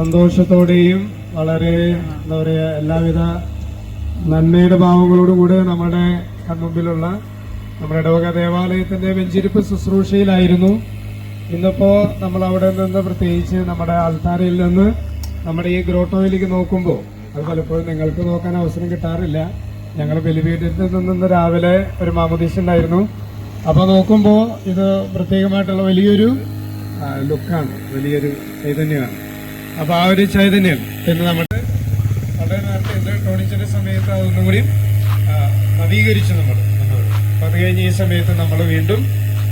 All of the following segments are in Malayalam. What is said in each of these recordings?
സന്തോഷത്തോടെയും വളരെ എന്താ പറയുക എല്ലാവിധ നന്മയുടെ ഭാവങ്ങളോടും കൂടെ നമ്മുടെ കൺമുമ്പിലുള്ള നമ്മുടെ ഇടവക ദേവാലയത്തിന്റെ വെഞ്ചിരിപ്പ് ശുശ്രൂഷയിലായിരുന്നു. ഇന്നിപ്പോ നമ്മൾ അവിടെ നിന്ന് പ്രത്യേകിച്ച് നമ്മുടെ ആൾത്താരയിൽ നിന്ന് നമ്മുടെ ഈ ഗ്രോട്ടോയിലേക്ക് നോക്കുമ്പോൾ അത് പലപ്പോഴും നിങ്ങൾക്ക് നോക്കാൻ അവസരം കിട്ടാറില്ല. ഞങ്ങൾ ബലിപീഠത്തിൽ നിന്ന് രാവിലെ ഒരു മാമുദീശ ഉണ്ടായിരുന്നു. അപ്പോൾ നോക്കുമ്പോൾ ഇത് പ്രത്യേകമായിട്ടുള്ള വലിയൊരു ലുക്കാണ് വലിയൊരു ചൈതന്യമാണ്. അപ്പൊ ആ ഒരു ചൈതന്യം. പിന്നെ നമ്മുടെ വളരെ നേരത്തെ ടോണിച്ചിന്റെ സമയത്ത് അതൊന്നും കൂടി നവീകരിച്ചു നമ്മൾ അപ്പൊ അത് കഴിഞ്ഞ് ഈ സമയത്ത് നമ്മൾ വീണ്ടും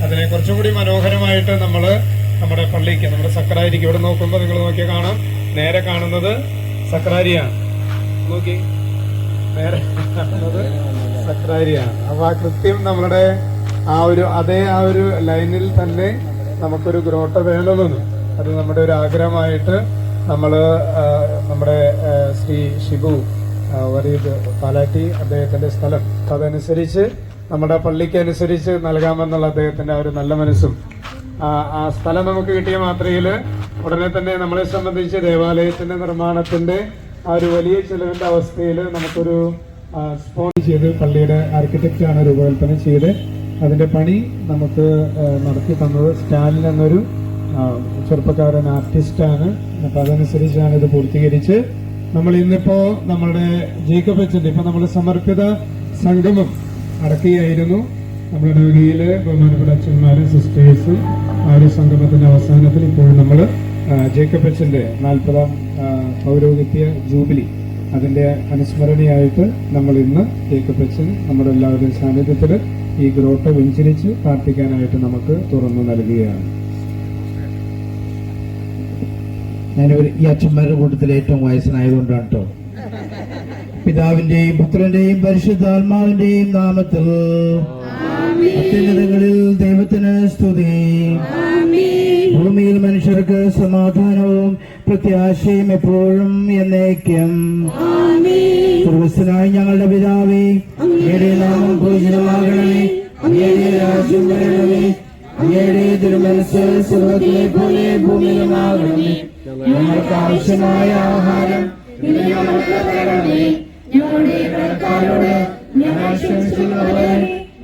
അതിനെ കുറച്ചും കൂടി മനോഹരമായിട്ട് നമ്മൾ നമ്മുടെ പള്ളിക്ക് നമ്മുടെ സക്രാരിക്ക് ഇവിടെ നോക്കുമ്പോൾ നിങ്ങൾ നോക്കിയാൽ കാണാം. നേരെ കാണുന്നത് സക്രാരിയാണ് നോക്കി. നേരെ കാണുന്നത് സക്രാരിയാണ് അപ്പൊ ആ കൃത്യം നമ്മുടെ ആ ഒരു അതേ ആ ഒരു ലൈനിൽ തന്നെ നമുക്കൊരു ഗ്രോട്ട വേണമെന്ന് അത് നമ്മുടെ ഒരു ആഗ്രഹമായിട്ട് നമ്മൾ ആ, നമ്മുടെ ശ്രീ ഷിബു വരീദ് പാലാട്ടി അദ്ദേഹത്തിന്റെ സ്ഥലം. അതനുസരിച്ച് നമ്മുടെ പള്ളിക്ക് അനുസരിച്ച് നൽകാമെന്നുള്ള അദ്ദേഹത്തിന്റെ ഒരു നല്ല മനസ്സും. ആ സ്ഥലം നമുക്ക് കിട്ടിയ മാത്രയിൽ ഉടനെ തന്നെ നമ്മളെ സംബന്ധിച്ച് ദേവാലയത്തിന്റെ നിർമ്മാണത്തിന്റെ ആ ഒരു വലിയ ചിലവിന്റെ അവസ്ഥയിൽ നമുക്കൊരു സ്പോൺസർ ചെയ്ത് പള്ളിയുടെ ആർക്കിടെക്റ്റാണ് രൂപകൽപ്പന ചെയ്ത് അതിന്റെ പണി നമുക്ക് നടത്തി തന്നത് സ്റ്റാലിൻ എന്നൊരു ചെറുപ്പക്കാരൻ ആർട്ടിസ്റ്റാണ് അപ്പൊ അതനുസരിച്ചാണ് ഇത് പൂർത്തീകരിച്ച് നമ്മൾ ഇന്നിപ്പോ നമ്മളുടെ ജേക്കബ് അച്ഛന്റെ ഇപ്പൊ നമ്മൾ സമർപ്പിത സംഗമം നടക്കുകയായിരുന്നു. നമ്മുടെ രോഗിയിൽ ബഹുമാനപ്പെട്ട അച്ഛന്മാരും സിസ്റ്റേഴ്സും ആ ഒരു സംഗമത്തിന്റെ അവസാനത്തിൽ ഇപ്പോൾ നമ്മൾ ജേക്കബ് അച്ഛന്റെ നാൽപ്പതാം പൗരോഹിത്യ ജൂബിലി അതിന്റെ അനുസ്മരണയായിട്ട് നമ്മൾ ഇന്ന് ജേക്കബ് അച്ഛൻ നമ്മുടെ എല്ലാവരുടെയും സാന്നിധ്യത്തിൽ ഈ ഗ്രോട്ട വെഞ്ചരിച്ച് പ്രാർത്ഥിക്കാനായിട്ട് നമുക്ക് തുറന്നു നൽകുകയാണ്. ഞാൻ ഈ അച്ഛന്മാരുടെ കൂട്ടത്തിൽ ഏറ്റവും വയസ്സനായതുകൊണ്ടാണ് കേട്ടോ പിതാവിന്റെയും പുത്രന്റെയും പരിശുദ്ധാത്മാവിന്റെയും നാമത്തിൽ അത്യുന്നതങ്ങളിൽ ദൈവത്തിന് സ്തുതി. ഭൂമിയിൽ മനുഷ്യർക്ക് സമാധാനവും പ്രത്യാശയും എപ്പോഴും എന്നേക്കും. സർവസ്വനായി ഞങ്ങളുടെ പിതാവേ അങ്ങയുടെ നാമം പൂജിതമാകണമേ. അങ്ങയുടെ രാജ്യം വരണമേ. അങ്ങയുടെ തിരുമനസ് സ്വർഗത്തിലെ പോലെ ഭൂമിയിലുമാകണമേ. ഞങ്ങൾക്ക് ആവശ്യമായ ആഹാരം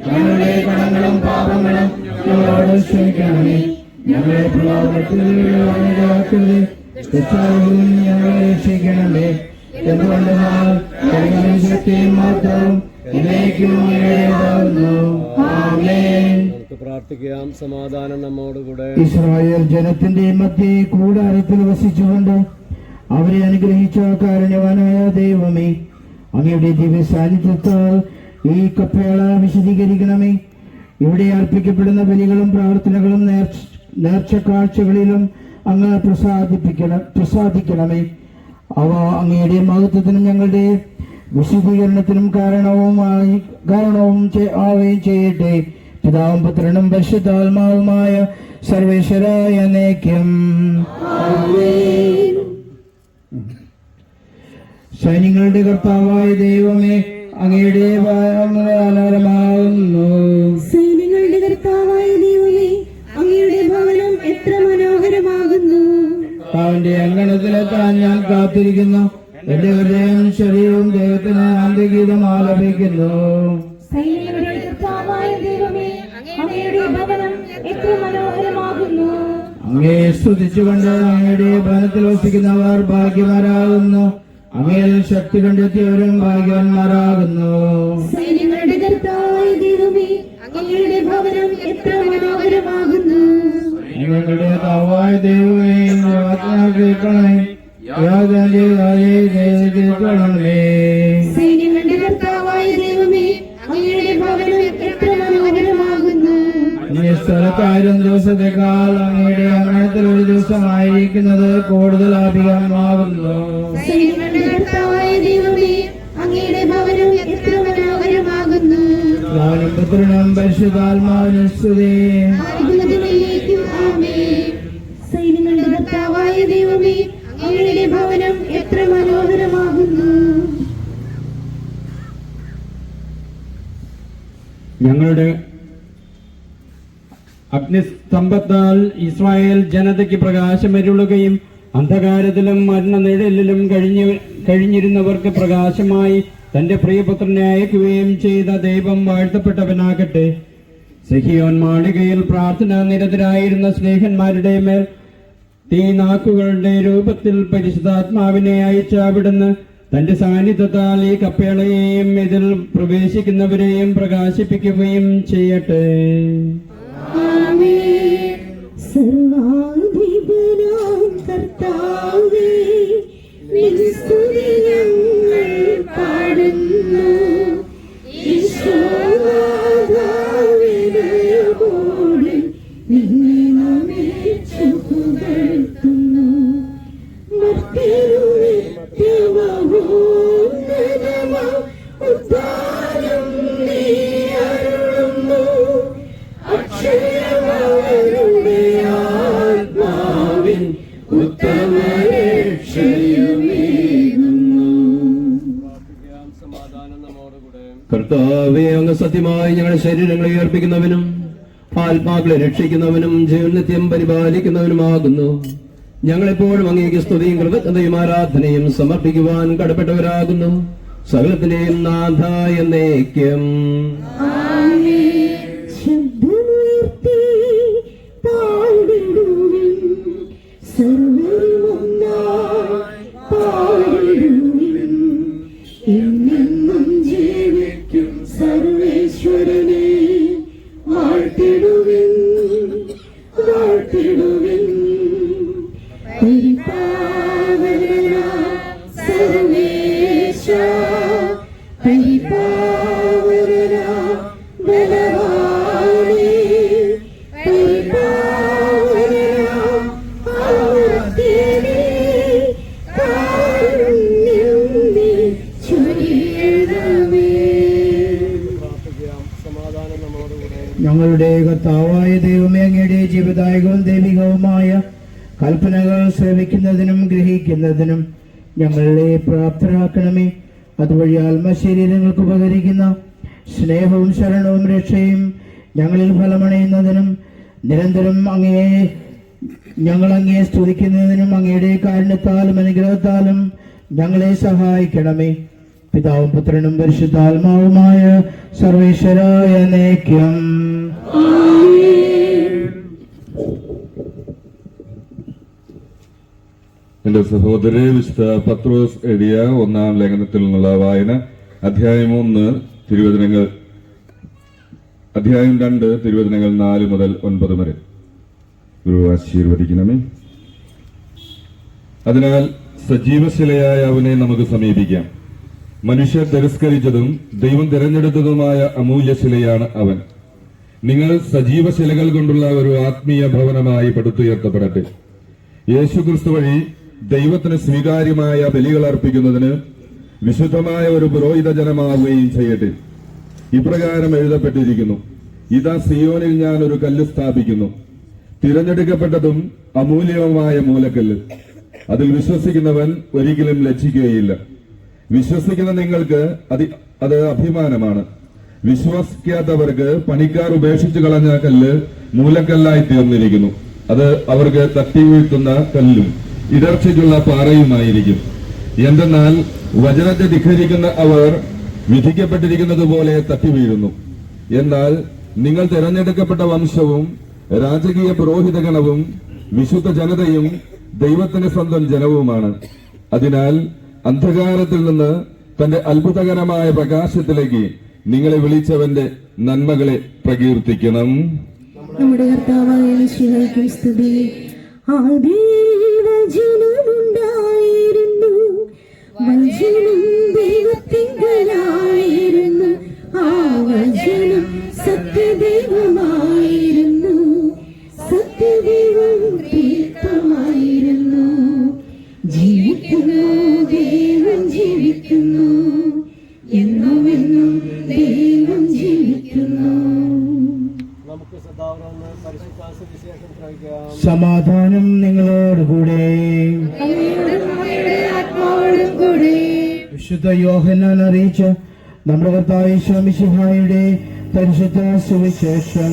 ഞങ്ങളുടെ കടങ്ങളും പാപങ്ങളും ഞങ്ങളോട് ക്ഷമിക്കണമേ. ഞങ്ങളെ പ്രലോഭനത്തിൽ ഞങ്ങളെ രക്ഷിക്കണമേ. എന്തുകൊണ്ടെന്നാൽ മാത്രം പ്രാർത്ഥിക്കാം. സമാധാനം നമ്മോടുകൂടെ. ഇസ്രായേൽ ജനത്തിന്റെ മധ്യ കൂടാരത്തിൽ വസിച്ചുകൊണ്ട് അവരെ അനുഗ്രഹിച്ച കാരുണ്യവാനായ ദൈവമേ അങ്ങയുടെ ദിവ്യ സാന്നിധ്യത്താൽ ഈ കപ്പേള വിശദീകരിക്കണമേ. ഇവിടെ അർപ്പിക്കപ്പെടുന്ന ബലികളും പ്രാർത്ഥനകളും നേർച്ച കാഴ്ചകളിലും അങ്ങ് പ്രസാദിപ്പിക്കണം പ്രസാദിക്കണമേ. അവ അങ്ങയുടെ മഹത്വത്തിനും ഞങ്ങളുടെ വിശുദ്ധീകരണത്തിനും കാരണവുമായി കാരണവും ആവുകയും ചെയ്യട്ടെ. പിതാവും പുത്രനും പരിശുദ്ധാത്മാവുമായ സർവേശ്വരായ നേക്യം സൈന്യങ്ങളുടെ കർത്താവായ ദൈവമേ അങ്ങയുടെ ആലാരമാകുന്നു സൈന്യങ്ങളുടെ കർത്താവായ ദൈവമേ അങ്ങയുടെ ഭവനം എത്ര മനോഹരമാകുന്നു. അവന്റെ അങ്കണത്തിലെത്താൻ ഞാൻ കാത്തിരിക്കുന്നു. എന്റെ ഹൃദയം ശരീരവും ദൈവത്തിന് അന്ത്യഗീതം ആലപിക്കുന്നു അങ്ങേ സ്തുതിച്ചുകൊണ്ട് അങ്ങയുടെ ഭവനത്തിൽ വസിക്കുന്നവർ ഭാഗ്യവാരാകുന്നു അങ്ങയിൽ ശക്തി കണ്ടെത്തിയവരും ഭാഗ്യവാന്മാരാകുന്നു. സൈന്യങ്ങളുടെ കർത്താവായ ദൈവമേ അങ്ങയുടെ ഭവനം എത്ര മനോഹരമാകുന്നു. ഞങ്ങളുടെ താവായ ദൈവമേ പ്രാർത്ഥന കേൾക്കണമേ യാതൊരു കേൾക്കണമേ സൈന്യങ്ങളുടെ കർത്താവായ ദൈവമേ അങ്ങയുടെ ഭവനം എത്ര മനോഹരമാകുന്നു. ഈ സ്ഥലത്തായിരം ദിവസത്തെക്കാൾ അങ്ങയുടെ അങ്ങനത്തിൽ ഒരു ദിവസമായിരിക്കുന്നത് കൂടുതൽ അധികമാകുന്നു സൈന്യങ്ങളുടെ കർത്താവായ ദൈവമേ അങ്ങയുടെ ഭവനം എത്ര മനോഹരമാകുന്നു. ഞാനും പുത്രനും പരിശുദ്ധാത്മാവിനും സ്തുതി. സൈന്യങ്ങളുടെ കർത്താവായ ദൈവമേ അങ്ങയുടെ ഭവനം എത്ര മനോഹരമാകുന്നു. ഞങ്ങളുടെ അഗ്നിസ്തംഭത്താൽ ഇസ്രായേൽ ജനതയ്ക്ക് പ്രകാശമരുളുകയും അന്ധകാരത്തിലും മരണനിഴലിലും കഴിഞ്ഞു കഴിഞ്ഞിരുന്നവർക്ക് പ്രകാശമായി തന്റെ പ്രിയപുത്രനെ അയക്കുകയും ചെയ്ത ദൈവം വാഴ്ത്തപ്പെട്ടവനാകട്ടെ. സഹിയോൻ മാളികയിൽ പ്രാർത്ഥന നിരതരായിരുന്ന സ്നേഹന്മാരുടെ മേൽ തീനാക്കുകളുടെ രൂപത്തിൽ പരിശുദ്ധാത്മാവിനെ അയച്ച അവിടുന്ന് തന്റെ സാന്നിധ്യത്താൽ ഈ കപ്പേളയെയും ഇതിൽ പ്രവേശിക്കുന്നവരെയും പ്രകാശിപ്പിക്കുകയും ചെയ്യട്ടെ പാടുന്നു. ആത്മാക്കളെ രക്ഷിക്കുന്നവനും ജീവനത്യം പരിപാലിക്കുന്നവനുമാകുന്നു. ഞങ്ങളെപ്പോഴും അങ്ങേക്ക് സ്തുതിയും കൃതജ്ഞതയും ആരാധനയും സമർപ്പിക്കുവാൻ കടപ്പെട്ടവരാകുന്നു. സകലത്തിന്റെയും നാഥ എന്നേക്കും. പാടിടുവിൻ ആത്മശരീരങ്ങൾക്ക് ഉപകരിക്കുന്ന സ്നേഹവും ശരണവും രക്ഷയും ഞങ്ങളിൽ ഫലമണയുന്നതിനും നിരന്തരം അങ്ങയെ ഞങ്ങൾ അങ്ങയെ സ്തുതിക്കുന്നതിനും അങ്ങയുടെ കാരുണ്യത്താലും അനുഗ്രഹത്താലും ഞങ്ങളെ സഹായിക്കണമേ. പിതാവും പുത്രനും പരിശുദ്ധാത്മാവുമായ സർവേശ്വരായ നേക്യം എന്റെ സഹോദരി വിശുദ്ധ പത്രോസ് എഴുതിയ ഒന്നാം ലേഖനത്തിൽ നിന്നുള്ള വായന അധ്യായം ഒന്ന് തിരുവചനങ്ങൾ. അധ്യായം രണ്ട് തിരുവചനങ്ങൾ നാല് മുതൽ ഒൻപത് വരെ. ഗുരു ആശീർവദിക്കണമേ. അതിനാൽ സജീവശിലയായ അവനെ നമുക്ക് സമീപിക്കാം. മനുഷ്യർ തിരസ്കരിച്ചതും ദൈവം തിരഞ്ഞെടുത്തതുമായ അമൂല്യശിലയാണ് അവൻ. നിങ്ങൾ സജീവശിലകൾ കൊണ്ടുള്ള ഒരു ആത്മീയ ഭവനമായി പടുത്തുയർത്തപ്പെടട്ടെ. യേശുക്രിസ്തു വഴി ദൈവത്തിന് സ്വീകാര്യമായ ബലികൾ അർപ്പിക്കുന്നതിന് വിശുദ്ധമായ ഒരു പുരോഹിത ജനമാവുകയും ചെയ്യട്ടെ. ഇപ്രകാരം എഴുതപ്പെട്ടിരിക്കുന്നു. ഇതാ സിയോനിൽ ഞാൻ ഒരു കല്ല് സ്ഥാപിക്കുന്നു. തിരഞ്ഞെടുക്കപ്പെട്ടതും അമൂല്യവുമായ മൂലക്കല്ല്. അതിൽ വിശ്വസിക്കുന്നവൻ ഒരിക്കലും ലജ്ജിക്കുകയില്ല. വിശ്വസിക്കുന്ന നിങ്ങൾക്ക് അതി അഭിമാനമാണ്. വിശ്വസിക്കാത്തവർക്ക് പണിക്കാർ ഉപേക്ഷിച്ചു കളഞ്ഞ കല്ല് മൂലക്കല്ലായി തീർന്നിരിക്കുന്നു. അത് അവർക്ക് തട്ടി വീഴ്ത്തുന്ന കല്ലും ഇടർച്ചയ്ക്കുള്ള പാറയുമായിരിക്കും. എന്തെന്നാൽ വചനത്തെ ധിഖരിക്കുന്ന അവർ വിധിക്കപ്പെട്ടിരിക്കുന്നത് പോലെ തട്ടി വീഴുന്നു എന്നാൽ നിങ്ങൾ തിരഞ്ഞെടുക്കപ്പെട്ട വംശവും രാജകീയ പുരോഹിതഗണവും വിശുദ്ധ ജനതയും ദൈവത്തിന്റെ സ്വന്തം ജനവുമാണ്. അതിനാൽ അന്ധകാരത്തിൽ നിന്ന് തന്റെ അത്ഭുതകരമായ പ്രകാശത്തിലേക്ക് നിങ്ങളെ വിളിച്ചവന്റെ നന്മകളെ പ്രകീർത്തിക്കണം. നമ്മുടെ കർത്താവായ സ്തുതി. ആദിവചനമുണ്ടായിരുന്നു വചനം ദൈവത്തിങ്കലായിരുന്നു ആ വചനം സത്യദൈവമായിരുന്നു. സത്യദൈവം തീർത്ഥമായിരുന്നു. ജീവിക്കുന്നു ദൈവം ജീവിക്കുന്നു. എന്നും എന്നും ദൈവം ജീവിക്കുന്നു. സമാധാനം നിങ്ങളോടുകൂടെ. വിശുദ്ധ യോഹനാൻ അറിയിച്ച നമ്മുടെ കർത്താവ് ഈശ്വാമിഷിഹായുടെ പരിശുദ്ധ സുവിശേഷം.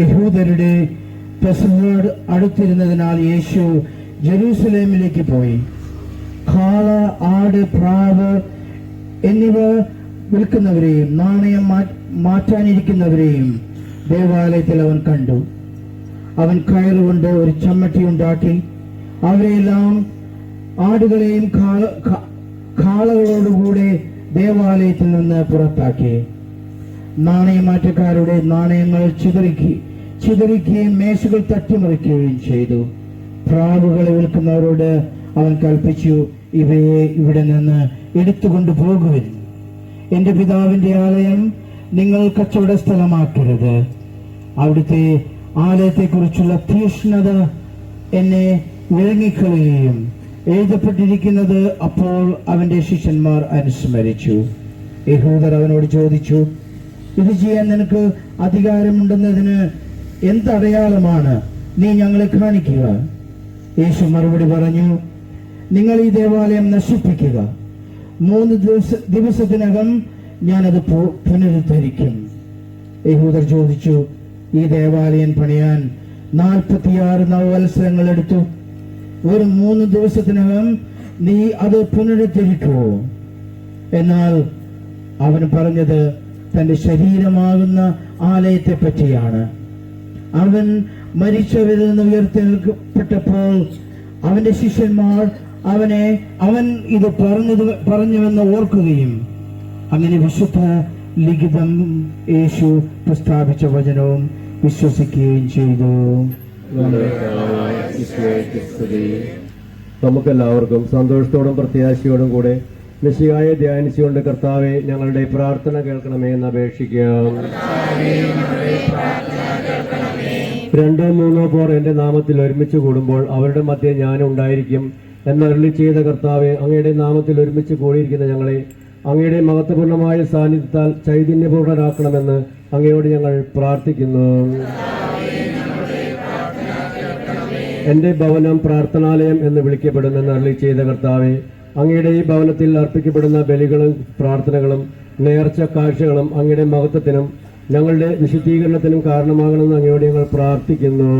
യഹൂദരുടെ പെസഹോട് അടുത്തിരുന്നതിനാൽ യേശു ജെറൂസലേമിലേക്ക് പോയി. കാള ആട് പ്രാവ് എന്നിവ വിൽക്കുന്നവരെയും നാണയം മാറ്റാനിരിക്കുന്നവരെയും ദേവാലയത്തിൽ അവൻ കണ്ടു. അവൻ കയറുകൊണ്ട് ഒരു ചമ്മട്ടി ഉണ്ടാക്കി അവരെല്ലാം ആടുകളെയും കാളകളോടുകൂടെ ദേവാലയത്തിൽ നിന്ന് പുറത്താക്കി. നാണയമാറ്റക്കാരുടെ നാണയങ്ങൾ ചിതറിക്കി ചിതറിക്കുകയും മേശകൾ തട്ടിമറിക്കുകയും ചെയ്തു. പ്രാവുകളെ വിൽക്കുന്നവരോട് അവൻ കൽപ്പിച്ചു ഇവയെ ഇവിടെ നിന്ന് എടുത്തുകൊണ്ട് പോകുവിൻ. എന്റെ പിതാവിന്റെ ആലയം നിങ്ങൾ കച്ചവട സ്ഥലമാക്കരുത്. അവിടുത്തെ ആലയത്തെക്കുറിച്ചുള്ള തീഷ്ണത എന്നെ വിഴുങ്ങിക്കളയുകയും എഴുതപ്പെട്ടിരിക്കുന്നത് അപ്പോൾ അവന്റെ ശിഷ്യന്മാർ അനുസ്മരിച്ചു. യഹൂദർ അവനോട് ചോദിച്ചു ഇത് ചെയ്യാൻ നിനക്ക് അധികാരമുണ്ടെന്നതിന് എന്തടയാളമാണ് നീ ഞങ്ങളെ കാണിക്കുക? യേശു മറുപടി പറഞ്ഞു നിങ്ങൾ ഈ ദേവാലയം നശിപ്പിക്കുക. മൂന്ന് ദിവസ ദിവസത്തിനകം ഞാനത് പുനരുദ്ധരിക്കും. യഹൂദർ ചോദിച്ചു ഈ ദേവാലയം പണിയാൻ നാൽപ്പത്തിയാറ് നവവത്സരങ്ങൾ എടുത്തു ഒരു മൂന്ന് ദിവസത്തിനകം നീ അത് പുനരുദ്ധരിക്കുമോ എന്നാൽ അവൻ പറഞ്ഞത് തന്റെ ശരീരമാകുന്ന ആലയത്തെ പറ്റിയാണ് അവൻ മരിച്ചവരിൽ നിന്ന് ഉയർത്തിപ്പെട്ടപ്പോൾ അവന്റെ ശിഷ്യന്മാർ അവനെ അവൻ ഇത് പറഞ്ഞത് പറഞ്ഞുവെന്ന് ഓർക്കുകയും അങ്ങനെ വിശുദ്ധ ലിഖിതം യേശു പ്രസ്താവിച്ച വചനവും വിശ്വസിക്കുകയും ചെയ്തു. നമുക്കെല്ലാവർക്കും സന്തോഷത്തോടും പ്രത്യാശയോടും കൂടെ മെസ്സിയായെ ധ്യാനിച്ചുകൊണ്ട് കർത്താവെ ഞങ്ങളുടെ പ്രാർത്ഥന കേൾക്കണമേ എന്ന് അപേക്ഷിക്കാം. രണ്ടോ മൂന്നോ പോർ എന്റെ നാമത്തിൽ ഒരുമിച്ച് കൂടുമ്പോൾ അവരുടെ മധ്യ ഞാനും ഉണ്ടായിരിക്കും എന്നരുളി ചെയ്ത കർത്താവെ അങ്ങയുടെ നാമത്തിൽ ഒരുമിച്ച് കൂടിയിരിക്കുന്ന ഞങ്ങളെ അങ്ങയുടെ മഹത്വപൂർണമായ സാന്നിധ്യത്താൽ ചൈതന്യപൂർണരാക്കണമെന്ന് അങ്ങയോട് ഞങ്ങൾ പ്രാർത്ഥിക്കുന്നു. എന്റെ ഭവനം പ്രാർത്ഥനാലയം എന്ന് വിളിക്കപ്പെടുമെന്ന് അരളി ചെയ്ത കർത്താവെ അങ്ങയുടെ ഈ ഭവനത്തിൽ അർപ്പിക്കപ്പെടുന്ന ബലികളും പ്രാർത്ഥനകളും നേർച്ച കാഴ്ചകളും അങ്ങയുടെ മഹത്വത്തിനും ഞങ്ങളുടെ വിശുദ്ധീകരണത്തിനും കാരണമാകണമെന്ന് അങ്ങയോട് ഞങ്ങൾ പ്രാർത്ഥിക്കുന്നു.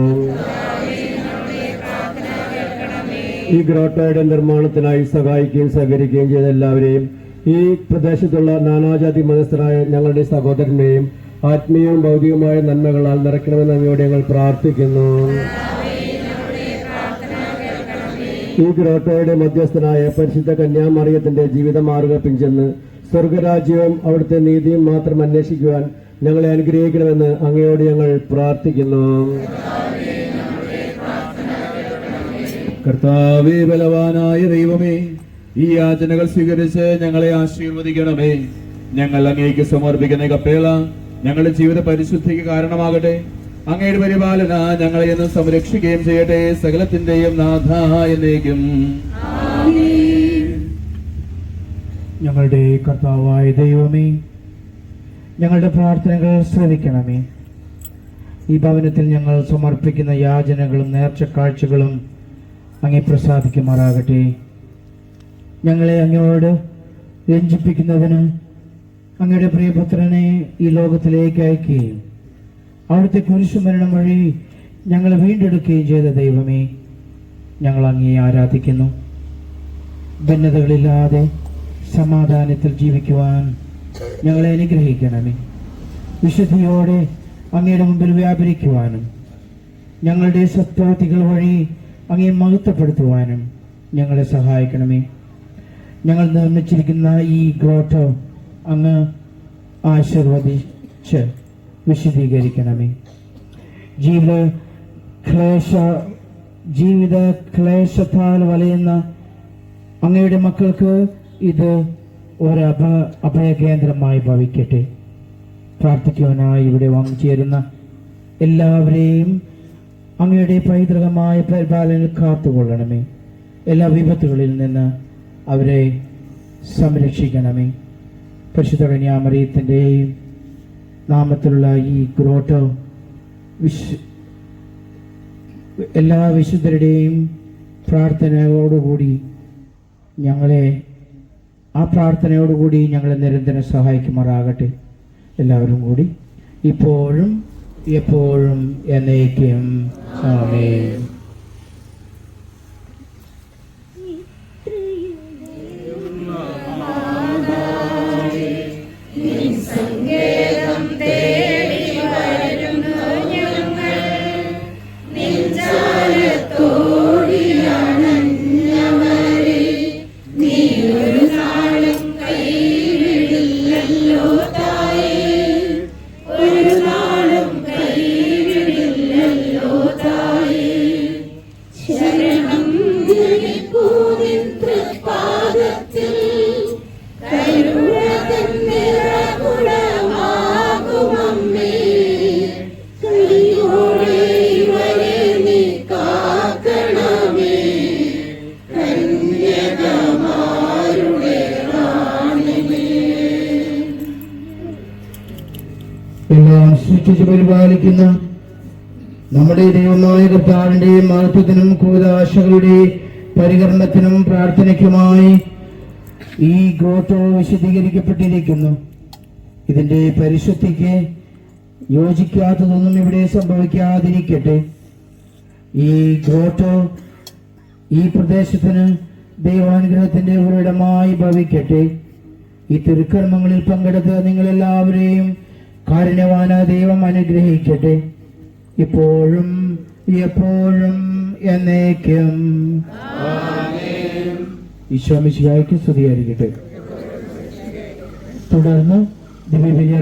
ഈ ഗ്രോട്ടോയുടെ നിർമ്മാണത്തിനായി സഹായിക്കുകയും സഹകരിക്കുകയും ചെയ്ത എല്ലാവരെയും ഈ പ്രദേശത്തുള്ള നാനാജാതി മതസ്ഥരായ ഞങ്ങളുടെ സഹോദരനെയും ആത്മീയവും ഭൗതികവുമായ നന്മകളാൽ നിറയ്ക്കണമെന്ന് അങ്ങയോട് ഞങ്ങൾ പ്രാർത്ഥിക്കുന്നു. ഈ ഗ്രോട്ടോയുടെ മധ്യസ്ഥനായ പരിശുദ്ധ കന്യാമറിയത്തിന്റെ ജീവിതമാർഗ പിഞ്ചെന്ന് സ്വർഗരാജ്യവും അവിടുത്തെ നീതിയും മാത്രം അന്വേഷിക്കുവാൻ ഞങ്ങളെ അനുഗ്രഹിക്കണമെന്ന് അങ്ങയോട് ഞങ്ങൾ പ്രാർത്ഥിക്കുന്നു. കർത്താവേ ബലവാനായ ദൈവമേ ഈ യാചനകൾ സ്വീകരിച്ച് ഞങ്ങളെ ആശീർവദിക്കണമേ. ഞങ്ങൾ അങ്ങേക്ക് സമർപ്പിക്കുന്ന കപ്പേള ഞങ്ങളുടെ ജീവിത പരിശുദ്ധിക്ക് കാരണമാകട്ടെ. അങ്ങയുടെ പരിപാലന ഞങ്ങളെ എന്നും സംരക്ഷിക്കുകയും ചെയ്യട്ടെ. സകലത്തിന്റെയും നാഥ എന്നേക്കും. ഞങ്ങളുടെ കർത്താവായ ദൈവമേ ഞങ്ങളുടെ പ്രാർത്ഥനകൾ ശ്രവിക്കണമേ. ഈ ഭവനത്തിൽ ഞങ്ങൾ സമർപ്പിക്കുന്ന യാചനകളും നേർച്ച കാഴ്ചകളും അങ്ങേ പ്രസാദിക്കുമാറാകട്ടെ. ഞങ്ങളെ അങ്ങയോട് രഞ്ജിപ്പിക്കുന്നതിന് അങ്ങയുടെ പ്രിയപുത്രനെ ഈ ലോകത്തിലേക്ക് അയക്കുകയും അവിടുത്തെ കുരിശുമരണം വഴി ഞങ്ങൾ വീണ്ടെടുക്കുകയും ചെയ്ത ദൈവമേ ഞങ്ങൾ അങ്ങേ ആരാധിക്കുന്നു. ഭിന്നതകളില്ലാതെ സമാധാനത്തിൽ ജീവിക്കുവാൻ ഞങ്ങളെ അനുഗ്രഹിക്കണമേ. വിശുദ്ധിയോടെ അങ്ങയുടെ മുമ്പിൽ വ്യാപരിക്കുവാനും ഞങ്ങളുടെ സത്പ്രവൃത്തികൾ വഴി അങ്ങേ മഹത്വപ്പെടുത്തുവാനും ഞങ്ങളെ സഹായിക്കണമേ. ഞങ്ങൾ നിർമ്മിച്ചിരിക്കുന്ന ഈ ഗ്രോട്ടോ അങ്ങ് ആശീർവദിച്ച്. വിശദീകരിക്കണമേ. ജീവിത ക്ലേശ ജീവിത ക്ലേശത്താൽ വലയുന്ന അങ്ങയുടെ മക്കൾക്ക് ഇത് ഒരു അഭ അഭയകേന്ദ്രമായി ഭവിക്കട്ടെ. പ്രാർത്ഥിക്കുവാനായി ഇവിടെ വന്നുചേരുന്ന എല്ലാവരെയും അങ്ങയുടെ പൈതൃകമായ പരിപാലനയിൽ കാത്തുകൊള്ളണമേ. എല്ലാ വിപത്തുകളിൽ നിന്ന് അവരെ സംരക്ഷിക്കണമേ. പരിശുദ്ധ കന്യാമറിയത്തിന്റെയും നാമത്തിലുള്ള ഈ ഗ്രോട്ടോ വിശ് എല്ലാ വിശുദ്ധരുടെയും പ്രാർത്ഥനയോടുകൂടി ഞങ്ങളെ ആ പ്രാർത്ഥനയോടുകൂടി ഞങ്ങളെ നിരന്തരം സഹായിക്കുമാറാകട്ടെ. എല്ലാവരും കൂടി ഇപ്പോഴും എപ്പോഴും എന്നേക്കും. ആമേൻ. കർത്താവിന്റെയും മഹത്വത്തിനും കൂതാശകളുടെ പരികരണത്തിനും പ്രാർത്ഥനയ്ക്കുമായി ഈ ഗ്രോട്ടോ വിശദീകരിക്കപ്പെട്ടിരിക്കുന്നു. ഇതിന്റെ പരിശുദ്ധിക്ക് യോജിക്കാത്തതൊന്നും ഇവിടെ സംഭവിക്കാതിരിക്കട്ടെ. ഈ ഗ്രോട്ടോ ഈ പ്രദേശത്തിന് ദൈവാനുഗ്രഹത്തിന്റെ ഉറവിടമായി ഭവിക്കട്ടെ. ഈ തിരുക്കർമ്മങ്ങളിൽ പങ്കെടുത്ത് നിങ്ങളെല്ലാവരെയും കാരുണ്യവാന ദൈവം അനുഗ്രഹിക്കട്ടെ. ഇപ്പോഴും എപ്പോഴും എന്നേക്കും. ഈശോമിശിഹായ്ക്ക് സ്തുതിയായിരിക്കട്ടെ. തുടർന്ന് ദിവ്യബലി